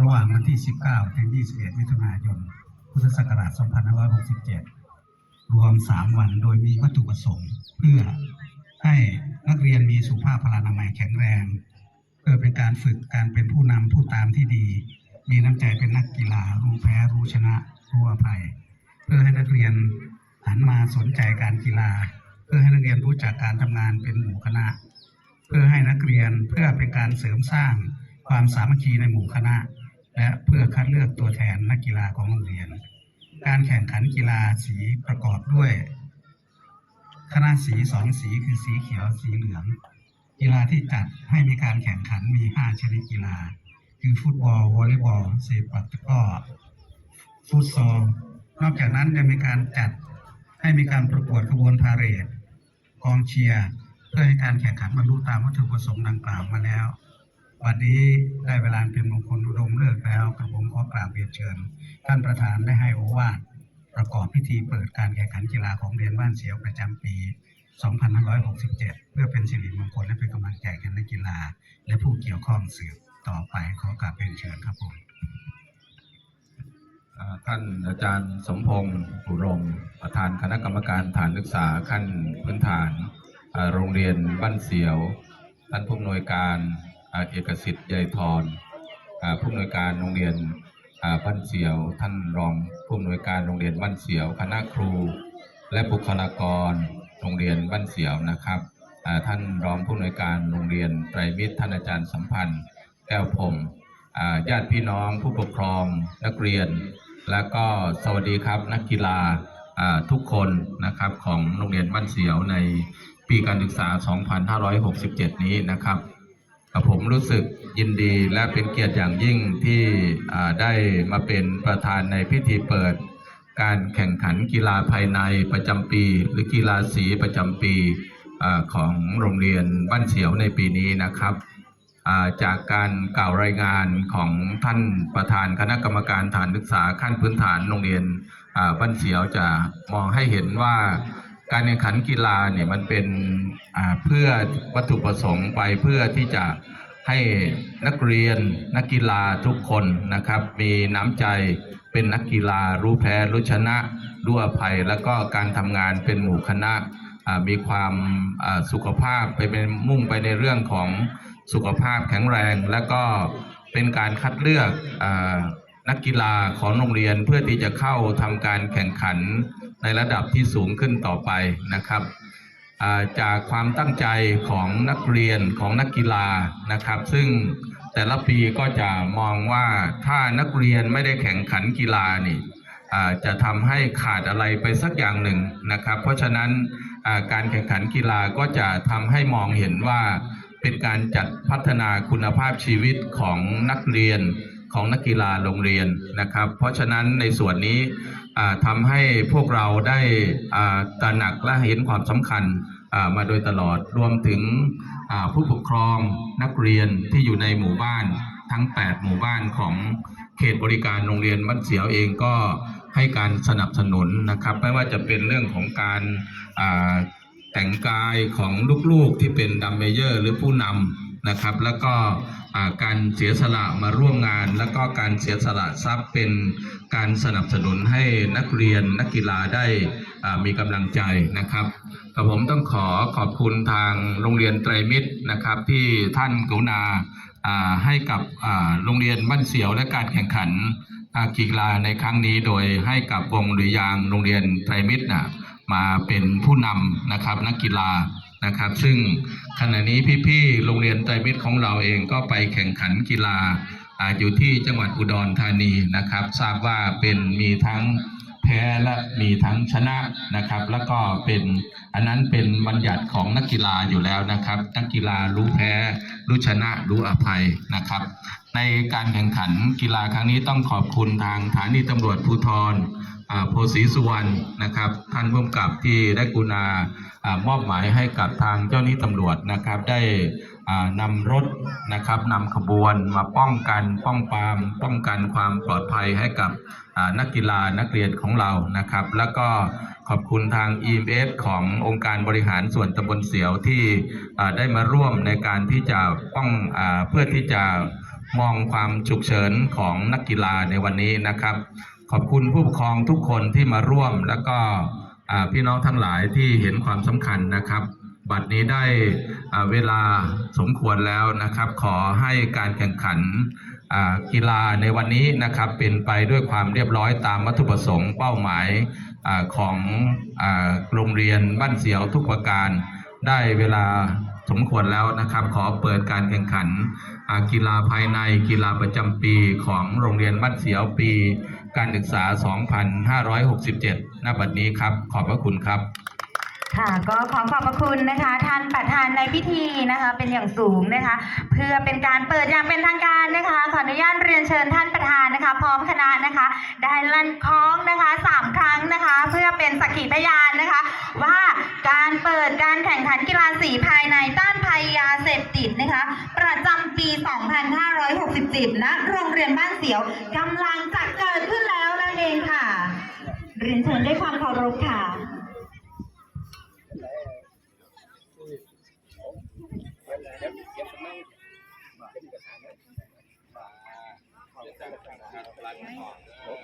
ระหว่างวันที่ 19 ถึง 21 มิถุนายน พุทธศักราช 2567 รวม 3 วันโดยมีวัตถุประสงค์เพื่อให้นักเรียนมีสุขภาพพลานามัยแข็งแรง เพื่อเป็นการฝึกการเป็นผู้นำผู้ตามที่ดี มีน้ำใจเป็นนักกีฬา รู้แพ้รู้ชนะ รู้อภัย เพื่อให้นักเรียนหันมาสนใจการกีฬา เพื่อให้นักเรียนรู้จักการทำงานเป็นหมู่คณะ เพื่อให้นักเรียนเพื่อเป็นการเสริมสร้างความสามัคคีในหมู่คณะ และเพื่อคัดเลือกตัวแทนนักกีฬาของโรงเรียน การแข่งขันกีฬาสีประกอบด้วย คณะสีสองสีคือสีเขียวสีเหลือง กีฬาที่จัดให้มีการแข่งขันมี 5 ชนิดกีฬา คือฟุตบอลวอลเลย์บอลเซปักตะก้อฟุตซอลนอกจากนั้นยังมีการจัดให้มีการประกวดขบวนพาเหรดกองเชียร์เพื่อให้การแข่งขันบรรลุตามวัตถุประสงค์ดังกล่าวมาแล้ว วันนี้ได้เวลาเป็นมงคลอุดมเลิกแล้วกระผมขอกราบเรียนเชิญ ท่านประธานได้ให้โอวาทประกอบพิธีเปิดการแข่งขันกีฬาของเรียนบ้านเสียวประจำปี 2567 เพื่อเป็นสิริมงคลและเป็นกำลังใจแก่นักกีฬา และผู้เกี่ยวข้องสืบต่อไปขอกราบเรียนเชิญครับผมท่านอาจารย์สมพงษ์อุรม ประธานคณะกรรมการฐานศึกษาขั้นพื้นฐาน โรงเรียนบ้านเสียว ท่านผู้อำนวยการ เอกสิทธิ์ใยทรผู้อำนวยการโรงเรียนบ้านเสียว ท่านรองผู้อำนวยการโรงเรียนบ้านเสียว คณะครู และบุคลากรโรงเรียนบ้านเสียวนะครับท่านรองผู้อำนวยการโรงเรียนไตรมิตรท่านอาจารย์สัมพันธ์แก้วพรมญาติพี่น้องผู้ปกครองนักเรียน และก็สวัสดีครับนักกีฬาทุกคนนะครับของโรงเรียนบ้านเสียวในปีการศึกษา 2567 นี้นะครับ ผมรู้สึกยินดีและเป็นเกียรติอย่างยิ่งที่ได้มาเป็นประธานในพิธีเปิด การแข่งขันกีฬาภายในประจำปี หรือกีฬาสีประจำปีอของโรงเรียนบ้านเสียวในปีนี้นะครับ จากการกล่าวรายงานของท่านประธานคณะกรรมการฐานศึกษาขั้นพื้นฐานโรงเรียนบ้านเสียวจะมองให้เห็นว่าการแข่งขันกีฬาเนี่ยมันเป็นเพื่อวัตถุประสงค์ไปเพื่อที่จะ ให้นักเรียนนักกีฬาทุกคนนะครับ มีน้ำใจเป็นนักกีฬารู้แพ้รู้ชนะรู้อภัย แล้วก็การทำงานเป็นหมู่คณะมีความสุขภาพไปเป็นมุ่งไปในเรื่องของสุขภาพแข็งแรง และก็เป็นการคัดเลือกอนักกีฬาของโรงเรียนเพื่อที่จะเข้าทำการแข่งขันในระดับที่สูงขึ้นต่อไปนะครับ จากความตั้งใจของนักเรียนของนักกีฬานะครับ ซึ่งแต่ละปีก็จะมองว่าถ้านักเรียนไม่ได้แข่งขันกีฬานี่จะทำให้ขาดอะไรไปสักอย่างหนึ่งนะครับ เพราะฉะนั้นการแข่งขันกีฬาก็จะทำให้มองเห็นว่าเป็นการจัดพัฒนาคุณภาพชีวิตของนักเรียนของนักกีฬาโรงเรียนนะครับ เพราะฉะนั้นในส่วนนี้ ทำให้พวกเราได้ตระหนักและเห็นความสำคัญมาโดยตลอดรวมถึงผู้ปกครองนักเรียนที่อยู่ในหมู่บ้านทั้ง 8 หมู่บ้านของเขตบริการโรงเรียนบ้านเสียวเองก็ให้การสนับสนุนนะครับ ไม่ว่าจะเป็นเรื่องของการแต่งกายของลูกๆที่เป็นดัมเมเยอร์ หรือผู้นำนะครับ แล้วก็ การเสียสละมาร่วมงาน แล้วก็การเสียสละทรัพย์เป็นการสนับสนุนให้นักเรียนนักกีฬาได้มีกำลังใจนะครับกับผมต้องขอขอบคุณทางโรงเรียนไตรมิตรนะครับที่ท่านกรุณาให้กับโรงเรียนบ้านเสียวและการแข่งขันกีฬาในครั้งนี้โดยให้กับวงดุริยางโรงเรียนไตรมิตรนะมาเป็นผู้นำนะครับนักกีฬา นะครับ ซึ่งขณะนี้พี่ๆโรงเรียนไตรมิตรของเราเองก็ไปแข่งขันกีฬาอยู่ที่จังหวัดอุดรธานีนะครับ ทราบว่าเป็นมีทั้งแพ้และมีทั้งชนะนะครับ แล้วก็เป็นอันนั้นเป็นบัญญัติของนักกีฬาอยู่แล้วนะครับนักกีฬารู้แพ้รู้ชนะรู้อภัยนะครับ ในการแข่งขันกีฬาครั้งนี้ต้องขอบคุณทางสถานีตำรวจภูธร โพสีสุวรรณนะครับ ท่านผู้กำกับที่ได้กุณามอบหมายให้กับทางเจ้าหน้าที่ตำรวจนะครับ ได้นำรถนะครับนำขบวนมาป้องกันป้องปาม ป้องกันความปลอดภัยให้กับนักกีฬานักเรียนของเรานะครับ แล้วก็ขอบคุณทาง EMS ขององค์การบริหารส่วนตำบลเสียวที่ได้มาร่วมในการที่จะป้องอาเพื่อที่จะมองความฉุกเฉินของนักกีฬาในวันนี้นะครับ ขอบคุณผู้ปกครองทุกคนที่มาร่วม แล้วก็พี่น้องทั้งหลายที่เห็นความสำคัญนะครับ บัดนี้ได้เวลาสมควรแล้วนะครับ ขอให้การแข่งขันกีฬาในวันนี้นะครับเป็นไปด้วยความเรียบร้อยตามวัตถุประสงค์เป้าหมายอของโรงเรียนบ้านเสียวทุกประการ ได้เวลาสมควรแล้วนะครับ ขอเปิดการแข่งขันกีฬาภายในกีฬาประจำปีของโรงเรียนบ้านเสียวปี การศึกษา 2567 ณ บัดนี้ครับ ขอบพระคุณครับ ค่ะก็ขอขอบพระคุณนะคะ ท่านประธานในพิธีนะคะ เป็นอย่างสูงนะคะ เพื่อเป็นการเปิดอย่างเป็นทางการนะคะ ขออนุญาตเรียนเชิญท่านประธานนะคะ พร้อมคณะนะคะ ได้ลั่นคล้องนะคะสามครั้งนะคะ เพื่อเป็นสักขีพยานนะคะ ว่าการเปิดการ นกีฬาสีภายในต้านภัยยาเสพติดนะคะ ประจำปี 2567ณนะโรงเรียนบ้านเสียวกำลังจะเกิดขึ้นแล้วนั่นเองค่ะ เรียนเชิญด้วยความเคารพค่ะม